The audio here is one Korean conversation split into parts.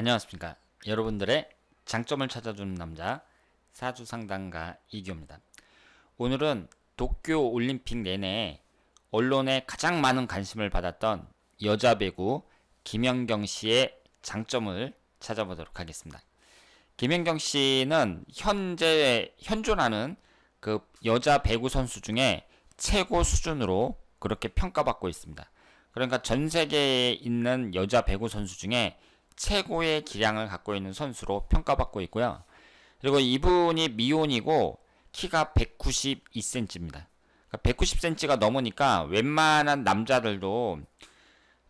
안녕하십니까. 여러분들의 장점을 찾아주는 남자 사주 상담가 이기호입니다. 오늘은 도쿄 올림픽 내내 언론에 가장 많은 관심을 받았던 여자 배구 김연경 씨의 장점을 찾아보도록 하겠습니다. 김연경 씨는 현재 현존하는 그 여자 배구 선수 중에 최고 수준으로 그렇게 평가받고 있습니다. 그러니까 전 세계에 있는 여자 배구 선수 중에 최고의 기량을 갖고 있는 선수로 평가받고 있고요. 그리고 이분이 미혼이고 키가 192cm입니다. 그러니까 190cm가 넘으니까 웬만한 남자들도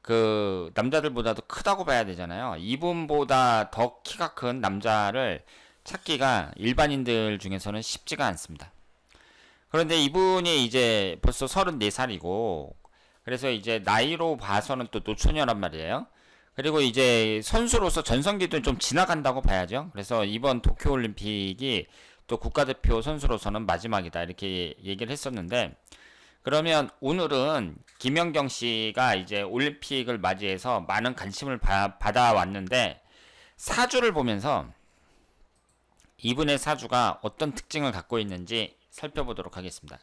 그 남자들보다도 크다고 봐야 되잖아요. 이분보다 더 키가 큰 남자를 찾기가 일반인들 중에서는 쉽지가 않습니다. 그런데 이분이 이제 벌써 34살이고 그래서 이제 나이로 봐서는 또 노처녀란 말이에요. 그리고 이제 선수로서 전성기도 좀 지나간다고 봐야죠. 그래서 이번 도쿄올림픽이 또 국가대표 선수로서는 마지막이다 이렇게 얘기를 했었는데 그러면 오늘은 김연경 씨가 이제 올림픽을 맞이해서 많은 관심을 바, 받아왔는데 사주를 보면서 이분의 사주가 어떤 특징을 갖고 있는지 살펴보도록 하겠습니다.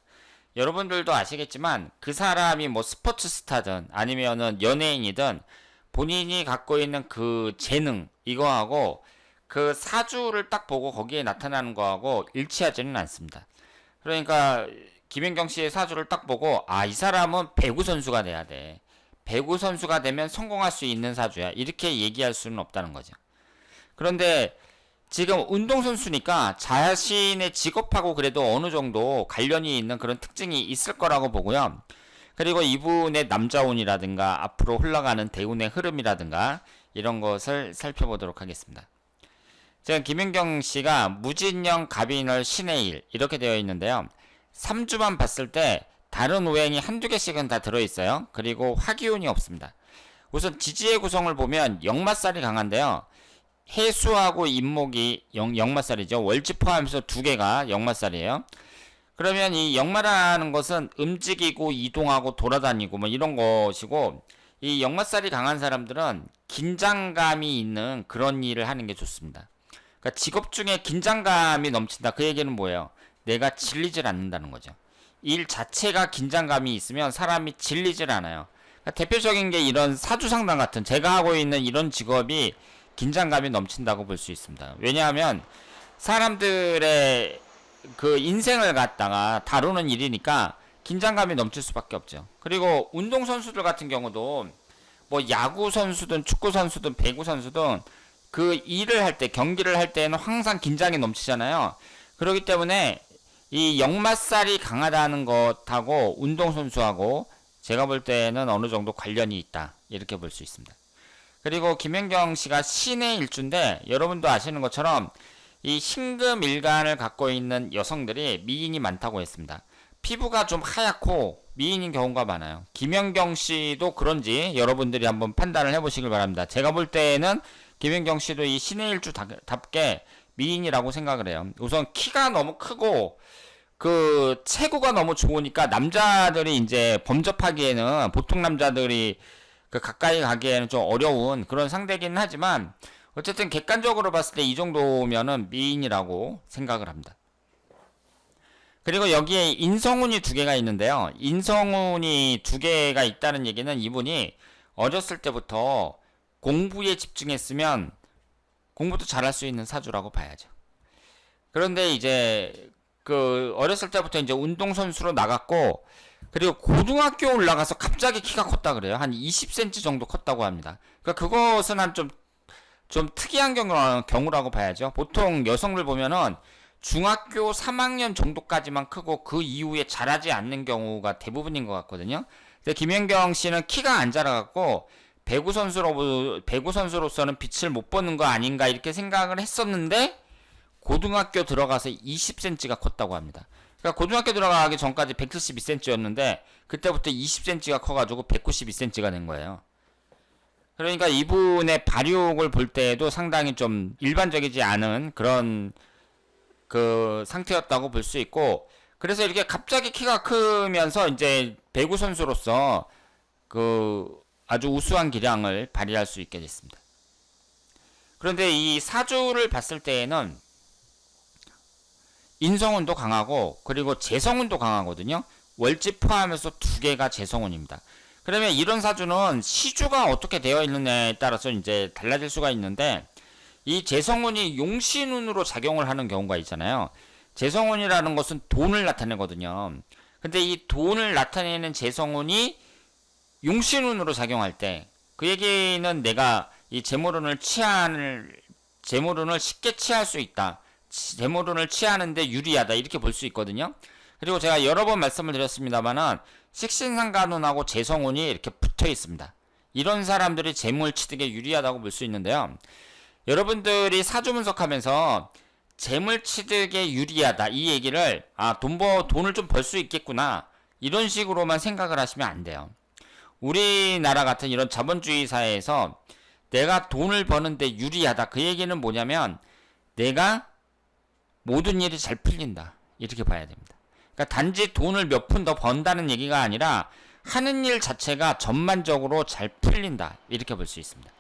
여러분들도 아시겠지만 그 사람이 뭐 스포츠 스타든 아니면은 연예인이든 본인이 갖고 있는 그 재능 이거하고 그 사주를 딱 보고 거기에 나타나는 거하고 일치하지는 않습니다. 그러니까 김연경 씨의 사주를 딱 보고 아 이 사람은 배구 선수가 돼야 돼. 배구 선수가 되면 성공할 수 있는 사주야. 이렇게 얘기할 수는 없다는 거죠. 그런데 지금 운동선수니까 자신의 직업하고 그래도 어느 정도 관련이 있는 그런 특징이 있을 거라고 보고요. 그리고 이분의 남자운이라든가 앞으로 흘러가는 대운의 흐름이라든가 이런 것을 살펴보도록 하겠습니다. 지금 김윤경 씨가 무진령 갑인월 신의 일 이렇게 되어 있는데요. 3주만 봤을 때 다른 오행이 한두 개씩은 다 들어있어요. 그리고 화기운이 없습니다. 우선 지지의 구성을 보면 역마살이 강한데요. 해수하고 임목이 영, 역마살이죠. 월지 포함해서 두 개가 역마살이에요. 그러면 이 역마라는 것은 움직이고 이동하고 돌아다니고 뭐 이런 것이고 이 역마살이 강한 사람들은 긴장감이 있는 그런 일을 하는 게 좋습니다. 그러니까 직업 중에 긴장감이 넘친다. 그 얘기는 뭐예요? 내가 질리질 않는다는 거죠. 일 자체가 긴장감이 있으면 사람이 질리질 않아요. 그러니까 대표적인 게 이런 사주상담 같은 제가 하고 있는 이런 직업이 긴장감이 넘친다고 볼 수 있습니다. 왜냐하면 사람들의 그 인생을 갖다가 다루는 일이니까 긴장감이 넘칠 수밖에 없죠. 그리고 운동 선수들 같은 경우도 뭐 야구 선수든 축구 선수든 배구 선수든 그 일을 할 때 경기를 할 때는 항상 긴장이 넘치잖아요. 그렇기 때문에 이 역마살이 강하다는 것하고 운동 선수하고 제가 볼 때는 어느 정도 관련이 있다 이렇게 볼 수 있습니다. 그리고 김연경 씨가 신의 일주인데 여러분도 아시는 것처럼 이 흰금일간을 갖고 있는 여성들이 미인이 많다고 했습니다. 피부가 좀 하얗고 미인인 경우가 많아요. 김연경 씨도 그런지 여러분들이 한번 판단을 해보시길 바랍니다. 제가 볼 때는 김연경 씨도 이 신의 일주답게 미인이라고 생각을 해요. 우선 키가 너무 크고 그 체구가 너무 좋으니까 남자들이 이제 범접하기에는 보통 남자들이 그 가까이 가기에는 좀 어려운 그런 상대기는 하지만 어쨌든 객관적으로 봤을 때 이 정도면은 미인이라고 생각을 합니다. 그리고 여기에 인성운이 두 개가 있는데요. 인성운이 두 개가 있다는 얘기는 이분이 어렸을 때부터 공부에 집중했으면 공부도 잘할 수 있는 사주라고 봐야죠. 그런데 이제 그 어렸을 때부터 이제 운동선수로 나갔고 그리고 고등학교 올라가서 갑자기 키가 컸다 그래요. 한 20cm 정도 컸다고 합니다. 그러니까 그것은 한 좀 좀 특이한 경우, 경우라고 봐야죠. 보통 여성들 보면은 중학교 3학년 정도까지만 크고 그 이후에 자라지 않는 경우가 대부분인 것 같거든요. 근데 김연경 씨는 키가 안 자라갖고 배구 선수로 배구 선수로서는 빛을 못 보는 거 아닌가 이렇게 생각을 했었는데 고등학교 들어가서 20cm가 컸다고 합니다. 그러니까 고등학교 들어가기 전까지 172cm였는데 그때부터 20cm가 커가지고 192cm가 된 거예요. 그러니까 이분의 발육을 볼 때에도 상당히 좀 일반적이지 않은 그런 그 상태였다고 볼 수 있고 그래서 이렇게 갑자기 키가 크면서 이제 배구 선수로서 그 아주 우수한 기량을 발휘할 수 있게 됐습니다. 그런데 이 사주를 봤을 때에는 인성운도 강하고 그리고 재성운도 강하거든요. 월지 포함해서 두 개가 재성운입니다. 그러면 이런 사주는 시주가 어떻게 되어 있느냐에 따라서 이제 달라질 수가 있는데 이 재성운이 용신운으로 작용을 하는 경우가 있잖아요. 재성운이라는 것은 돈을 나타내거든요. 근데 이 돈을 나타내는 재성운이 용신운으로 작용할 때 그 얘기는 내가 이 재물운을 취할 재물운을 쉽게 취할 수 있다. 재물운을 취하는데 유리하다 이렇게 볼 수 있거든요. 그리고 제가 여러 번 말씀을 드렸습니다만은 식신상간운하고 재성운이 이렇게 붙어 있습니다. 이런 사람들이 재물 취득에 유리하다고 볼 수 있는데요. 여러분들이 사주 분석하면서 재물 취득에 유리하다 이 얘기를 아 돈 버 돈을 좀 벌 수 있겠구나 이런 식으로만 생각을 하시면 안 돼요. 우리나라 같은 이런 자본주의 사회에서 내가 돈을 버는데 유리하다 그 얘기는 뭐냐면 내가 모든 일이 잘 풀린다 이렇게 봐야 됩니다. 그러니까 단지 돈을 몇 푼 더 번다는 얘기가 아니라 하는 일 자체가 전반적으로 잘 풀린다 이렇게 볼 수 있습니다.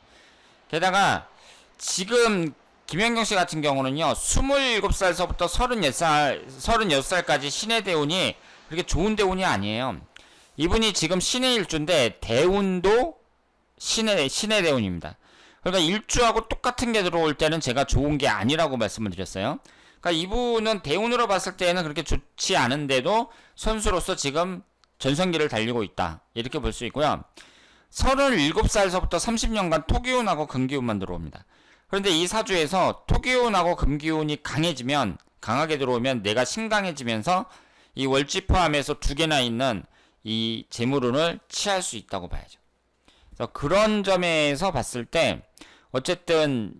게다가 지금 김현경 씨 같은 경우는요, 27살서부터 36살, 36살까지 신의 대운이 그렇게 좋은 대운이 아니에요. 이분이 지금 신의 일주인데, 대운도 신의, 신의 대운입니다. 그러니까 일주하고 똑같은 게 들어올 때는 제가 좋은 게 아니라고 말씀을 드렸어요. 그러니까 이분은 대운으로 봤을 때는 그렇게 좋지 않은데도 선수로서 지금 전성기를 달리고 있다. 이렇게 볼 수 있고요. 37살서부터 30년간 토기운하고 금기운만 들어옵니다. 그런데 이 사주에서 토기운하고 금기운이 강해지면 강하게 들어오면 내가 신강해지면서 이 월지 포함해서 두 개나 있는 이 재물운을 취할 수 있다고 봐야죠. 그래서 그런 점에서 봤을 때 어쨌든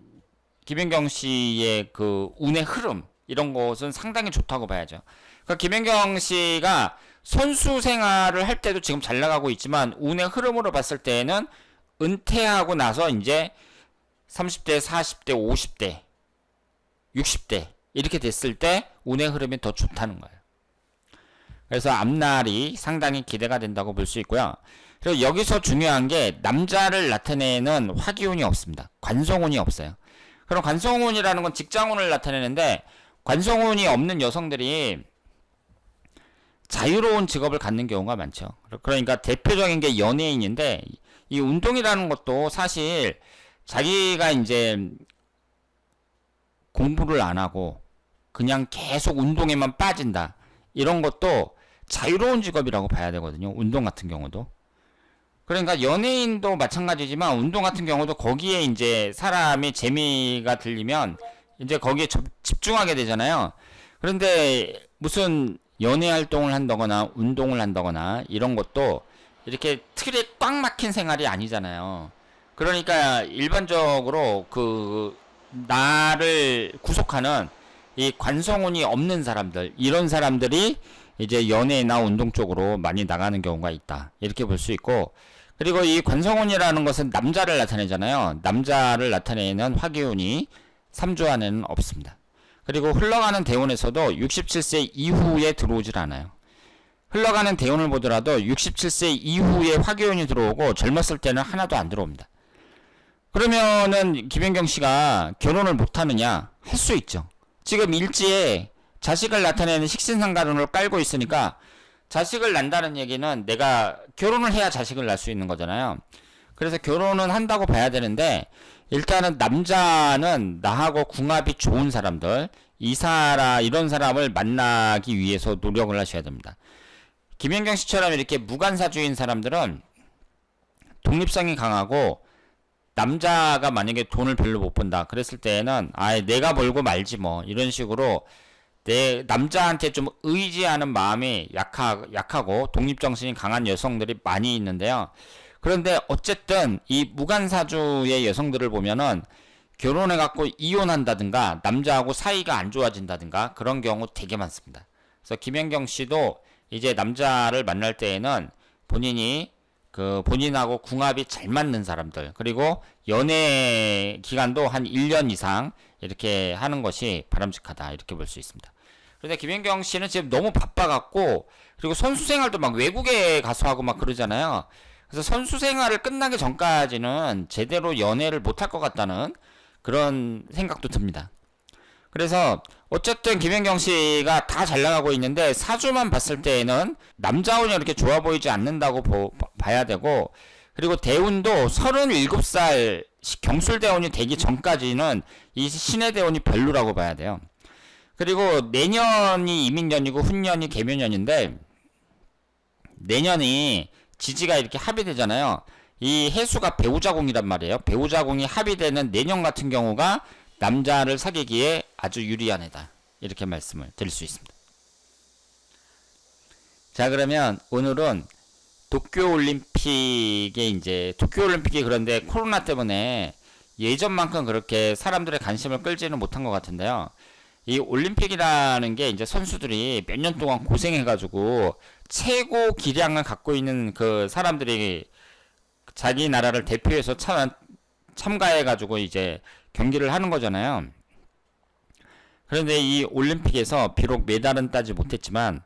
김연경 씨의 그 운의 흐름 이런 것은 상당히 좋다고 봐야죠. 그러니까 김연경 씨가 선수 생활을 할 때도 지금 잘 나가고 있지만 운의 흐름으로 봤을 때는 은퇴하고 나서 이제 30대, 40대, 50대, 60대 이렇게 됐을 때 운의 흐름이 더 좋다는 거예요. 그래서 앞날이 상당히 기대가 된다고 볼 수 있고요. 그리고 여기서 중요한 게 남자를 나타내는 화기운이 없습니다. 관성운이 없어요. 그럼 관성운이라는 건 직장운을 나타내는데 관성운이 없는 여성들이 자유로운 직업을 갖는 경우가 많죠. 그러니까 대표적인 게 연예인인데 이 운동이라는 것도 사실 자기가 이제 공부를 안 하고 그냥 계속 운동에만 빠진다. 이런 것도 자유로운 직업이라고 봐야 되거든요. 운동 같은 경우도. 그러니까 연예인도 마찬가지지만 운동 같은 경우도 거기에 이제 사람이 재미가 들리면 이제 거기에 집중하게 되잖아요. 그런데 무슨 연애 활동을 한다거나 운동을 한다거나 이런 것도 이렇게 틀에 꽉 막힌 생활이 아니잖아요. 그러니까 일반적으로 그 나를 구속하는 이 관성운이 없는 사람들 이런 사람들이 이제 연애나 운동 쪽으로 많이 나가는 경우가 있다 이렇게 볼 수 있고 그리고 이 관성운이라는 것은 남자를 나타내잖아요 남자를 나타내는 화기운이 3주 안에는 없습니다 그리고 흘러가는 대운에서도 67세 이후에 들어오질 않아요 흘러가는 대운을 보더라도 67세 이후에 화기운이 들어오고 젊었을 때는 하나도 안 들어옵니다 그러면은 김현경 씨가 결혼을 못 하느냐? 할 수 있죠. 지금 일지에 자식을 나타내는 식신상가론을 깔고 있으니까 자식을 난다는 얘기는 내가 결혼을 해야 자식을 낳을 수 있는 거잖아요. 그래서 결혼은 한다고 봐야 되는데 일단은 남자는 나하고 궁합이 좋은 사람들 이사라 이런 사람을 만나기 위해서 노력을 하셔야 됩니다. 김현경 씨처럼 이렇게 무관사주인 사람들은 독립성이 강하고 남자가 만약에 돈을 별로 못 번다 그랬을 때는 아예 내가 벌고 말지 뭐 이런 식으로 내 남자한테 좀 의지하는 마음이 약하, 약하고 독립정신이 강한 여성들이 많이 있는데요. 그런데 어쨌든 이 무관사주의 여성들을 보면은 결혼해갖고 이혼한다든가 남자하고 사이가 안 좋아진다든가 그런 경우 되게 많습니다. 그래서 김연경 씨도 이제 남자를 만날 때에는 본인이 그 본인하고 궁합이 잘 맞는 사람들 그리고 연애 기간도 한 1년 이상 이렇게 하는 것이 바람직하다 이렇게 볼 수 있습니다. 그런데 김연경 씨는 지금 너무 바빠갖고 그리고 선수 생활도 막 외국에 가서 하고 막 그러잖아요. 그래서 선수 생활을 끝나기 전까지는 제대로 연애를 못할 것 같다는 그런 생각도 듭니다. 그래서 어쨌든 김연경 씨가 다 잘 나가고 있는데 사주만 봤을 때에는 남자운이 이렇게 좋아 보이지 않는다고 보- 봐야 되고 그리고 대운도 37살 경술대운이 되기 전까지는 이 신의 대운이 별로라고 봐야 돼요. 그리고 내년이 이민년이고 훈년이 개묘년인데 내년이 지지가 이렇게 합의되잖아요. 이 해수가 배우자공이란 말이에요. 배우자공이 합의되는 내년 같은 경우가 남자를 사귀기에 아주 유리한 해다. 이렇게 말씀을 드릴 수 있습니다. 자, 그러면 오늘은 도쿄올림픽에 이제 도쿄올림픽이 그런데 코로나 때문에 예전만큼 그렇게 사람들의 관심을 끌지는 못한 것 같은데요. 이 올림픽이라는 게 이제 선수들이 몇 년 동안 고생해가지고 최고 기량을 갖고 있는 그 사람들이 자기 나라를 대표해서 참, 참가해가지고 이제 경기를 하는 거잖아요. 그런데 이 올림픽에서 비록 메달은 따지 못했지만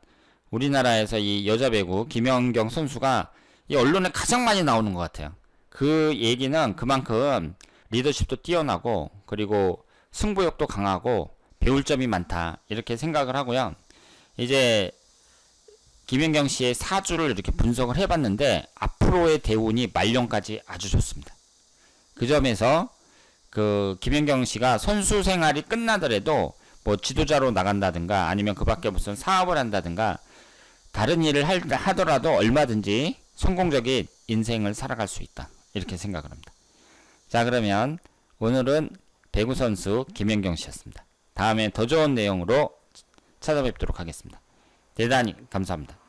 우리나라에서 이 여자 배구 김연경 선수가 이 언론에 가장 많이 나오는 것 같아요. 그 얘기는 그만큼 리더십도 뛰어나고 그리고 승부욕도 강하고 배울 점이 많다 이렇게 생각을 하고요. 이제 김연경 씨의 사주를 이렇게 분석을 해봤는데 앞으로의 대운이 말년까지 아주 좋습니다. 그 점에서 그 김연경 씨가 선수 생활이 끝나더라도 뭐 지도자로 나간다든가 아니면 그 밖에 무슨 사업을 한다든가 다른 일을 할, 하더라도 얼마든지 성공적인 인생을 살아갈 수 있다. 이렇게 생각을 합니다. 자, 그러면 오늘은 배구 선수 김연경 씨였습니다. 다음에 더 좋은 내용으로 찾아뵙도록 하겠습니다. 대단히 감사합니다.